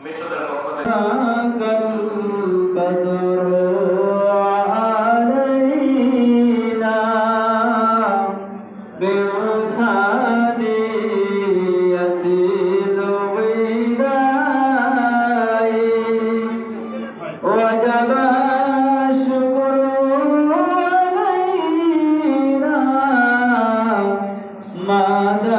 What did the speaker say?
মিশরের পক্ষ থেকে Mother.